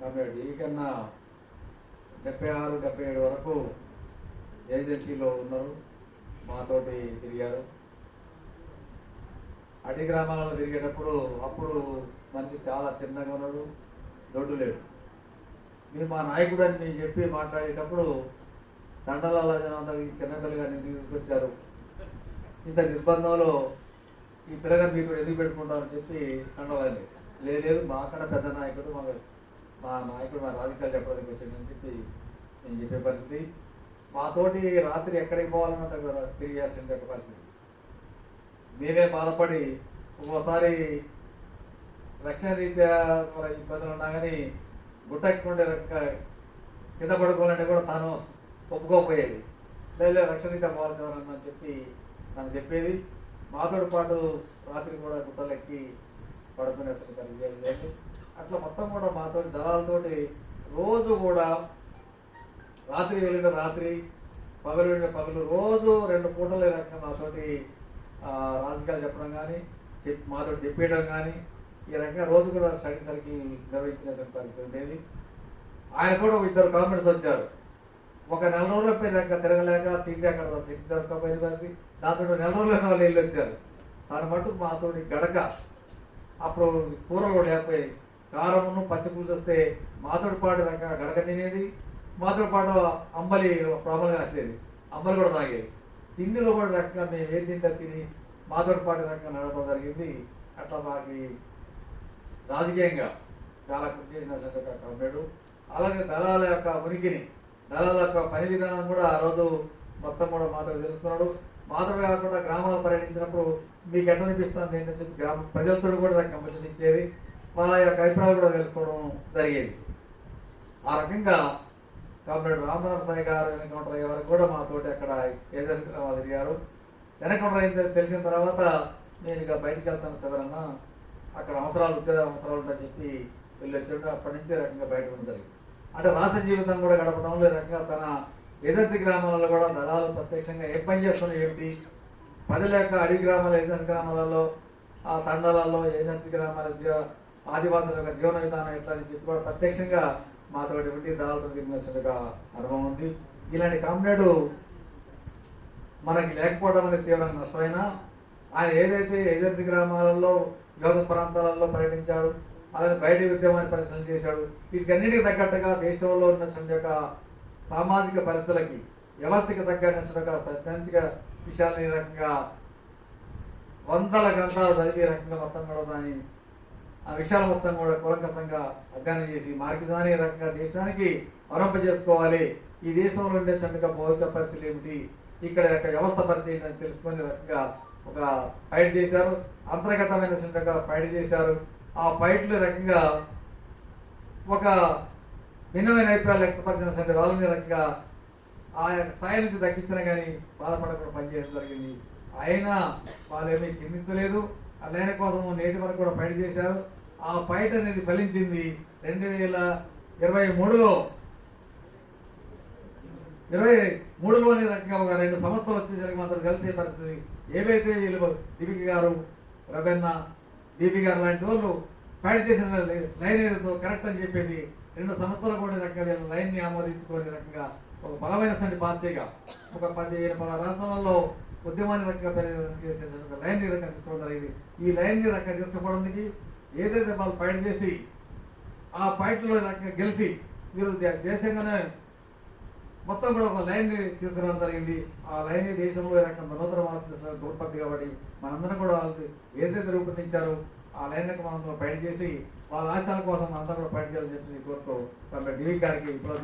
కాబట్టి ఈ కన్నా డెబ్బై ఆరు డెబ్బై ఏడు వరకు ఏజెన్సీలో ఉన్నారు. మాతోటి తిరిగారు. అడి గ్రామాలలో తిరిగేటప్పుడు అప్పుడు మనిషి చాలా చిన్నగా ఉన్నాడు దొడ్డు లేడు. మీరు మా నాయకుడు అని మీరు చెప్పి మాట్లాడేటప్పుడు దండలాల జనాందరికి చిన్నపిల్లగా నేను తీసుకొచ్చారు. ఇంత నిర్బంధంలో ఈ పిల్లగా మీరు ఎందుకు పెట్టుకుంటారని చెప్పి దండలని లేదు మా అక్కడ పెద్ద నాయకుడు మాకు మా నాయకుడు మా రాజకీయాలు చెప్పడానికి వచ్చాడని చెప్పి నేను చెప్పే పరిస్థితి. మాతోటి రాత్రి ఎక్కడికి పోవాలన్నా తగ్గ తిరిగేసిన పరిస్థితి. మేమే బాధపడి ఒక్కోసారి రక్షణ రీత్యా ఇబ్బందులు ఉన్నా కానీ గుట్టెక్కుండే కింద పడుకోవాలంటే కూడా తాను ఒప్పుకోకపోయేది. లేదు రక్షణ రీత్యా పోవాల్సిన అని చెప్పి తను చెప్పేది. మాతో పాటు రాత్రి కూడా గుట్టలెక్కి పడుకునేసరికి పరిచయాలు చేసి అట్లా మొత్తం కూడా మాతోటి దళాలతోటి రోజు కూడా రాత్రి వెళ్ళిన రాత్రి పగలు వెళ్ళిన పగలు రోజు రెండు పూటలు ఈ రకంగా మాతోటి రాజకీయాలు చెప్పడం కానీ చెప్ మాతో చెప్పేయడం కానీ ఈ రకంగా రోజు కూడా స్టడీ సర్కిల్ నిర్వహించిన పరిస్థితి ఉండేది. ఆయన కూడా ఇద్దరు కామెంట్స్ వచ్చారు. ఒక నెల రోజుల పేరు తిరగలేక తిండి అక్కడ శక్తి దొరకపోయిన పరిస్థితి. దాంతో నెల రోజుల వాళ్ళు వెళ్ళి వచ్చారు తన మటుకు మాతోటి గడక అప్పుడు కూరలు లేకపోయి కారమును పచ్చపులు వస్తే మాతోటి పాటు గడక తినేది మాతోటి అంబలి ప్రాబ్లంగా వచ్చేది అంబలి కూడా తాగేది. తిండిలో కూడా రకంగా మేము ఏది తింటా తిని మాతోటి రకంగా నడపడం జరిగింది. అట్లా మాకు రాజకీయంగా చాలా కృషి చేసిన కమ్మాడు అలాగే దళాల యొక్క ఉనికిని దళాల యొక్క పని విధానం కూడా ఆ రోజు మొత్తం కూడా మాతో తెలుస్తున్నాడు మాతో కాకుండా గ్రామాలు పర్యటించినప్పుడు మీకు ఎట్లా అనిపిస్తుంది ఏంటని చెప్పి గ్రామ ప్రజలతో కూడా నాకు కంపల్సరీ ఇచ్చేది. వాళ్ళ యొక్క అభిప్రాయాలు కూడా తెలుసుకోవడం జరిగేది. ఆ రకంగా కామ్రేడ్ రామనాథ్ సాయి గారు ఎన్కౌంటర్ అయ్యే వరకు కూడా మాతోటి అక్కడ ఏజెన్సీ గ్రామాలు తిరిగారు. ఎన్కౌంటర్ అయిన తెలిసిన తర్వాత నేను ఇక బయటికి వెళ్తాను చదరన్నా అక్కడ అవసరాలు ఉద్యోగ అవసరాలు ఉంటాయని చెప్పి వెళ్ళి వచ్చాడు. అప్పటి నుంచి రకంగా బయట జరిగింది. అంటే రాష్ట్ర జీవితం కూడా గడపడంలో ఈ రకంగా తన ఏజెన్సీ గ్రామాలలో కూడా దళాలు ప్రత్యక్షంగా ఏ పని చేస్తున్నాయి ఏమిటి? ప్రజల యొక్క అడవి గ్రామాల ఏజెన్సీ గ్రామాలలో ఆ తండాలలో ఏజెన్సీ గ్రామాల ఆదివాసుల యొక్క జీవన విధానం ఎట్లా అని చెప్పి కూడా ప్రత్యక్షంగా మాతో ఉండి దళాలతో తిరిగినట్టుగా అనుభవం ఉంది. ఇలాంటి కామ్రేడు మనకి లేకపోవడం అనేది తీవ్రంగా నష్టమైనా ఆయన ఏదైతే ఏజెన్సీ గ్రామాలలో యువత ప్రాంతాలలో పర్యటించాడు అలాగే బయట ఉద్యమాన్ని పరిశీలన చేశాడు వీటికన్నిటికి తగ్గట్టుగా దేశంలో ఉన్నటువంటి యొక్క సామాజిక పరిస్థితులకి వ్యవస్థకి తగ్గటువంటి యొక్క సైద్ధాంతిక విషయాలను ఈ రకంగా వందల గ్రంథాలు చదివి రకంగా మొత్తం కూడా దాన్ని ఆ విషయాలు మొత్తం కూడా కూలంకషంగా అధ్యయనం చేసి మార్గజాని రకంగా దేశానికి చేసుకోవాలి ఈ దేశంలో ఉండేటువంటి భౌతిక పరిస్థితులు ఏమిటి? ఇక్కడ యొక్క వ్యవస్థ పరిస్థితి ఏంటని తెలుసుకునే రకంగా ఒక ఫైట్ చేశారు. అంతర్గతమైన ఫైట్ చేశారు. ఆ ఫైట్లు రకంగా ఒక భిన్నమైన అభిప్రాయాలు వ్యక్తపరిచినటువంటి వాళ్ళని రకంగా ఆ యొక్క స్థాయి నుంచి దక్కించినా కానీ బాధపడకుండా పనిచేయడం జరిగింది. అయినా వాళ్ళు ఏమీ చింతించలేదు. ఆ లైన్ కోసం నేటి వరకు కూడా ఫైట్ చేశారు. ఆ ఫైట్ అనేది ఫలించింది రెండు వేల ఇరవై మూడులో. ఇరవై మూడులోని రకంగా ఒక రెండు సంస్థలు వచ్చేసరికి మాత్రం కలిసే పరిస్థితి. ఏవైతే వీళ్ళు దీపిక గారు రబెన్న దీపి గారు లాంటి వాళ్ళు ఫైట్ చేసిన లైన్ ఏదో కరెక్ట్ అని చెప్పేసి రెండు సంస్థలు కూడా రకంగా వీళ్ళ లైన్ని ఆమోదించుకునే రకంగా ఒక బలమైనటువంటి పార్టీగా ఒక పదిహేను పదహారు రాష్ట్రాలలో ఉద్యమాన్ని రకంగా చేసేటువంటి లైన్ రకంగా తీసుకోవడం జరిగింది. ఈ లైన్ని రకంగా తీసుకోవడానికి ఏదైతే వాళ్ళు ఫైట్ చేసి ఆ ఫైట్లో గెలిచి మీరు దేశంగానే మొత్తం కూడా ఒక లైన్ని తీసుకురావడం జరిగింది. ఆ లైన్ దేశంలో ఈ రకంగా తోడ్పడింది కాబట్టి మనందరం కూడా వాళ్ళు ఏదైతే రూపొందించారో ఆ లైన్ యొక్క మనం ఫైట్ చేసి వాళ్ళ ఆశయాల కోసం మనందరం కూడా ఫైట్ చేయాలని చెప్పేసి కోరుతూ డివి గారికి ఇప్పుడు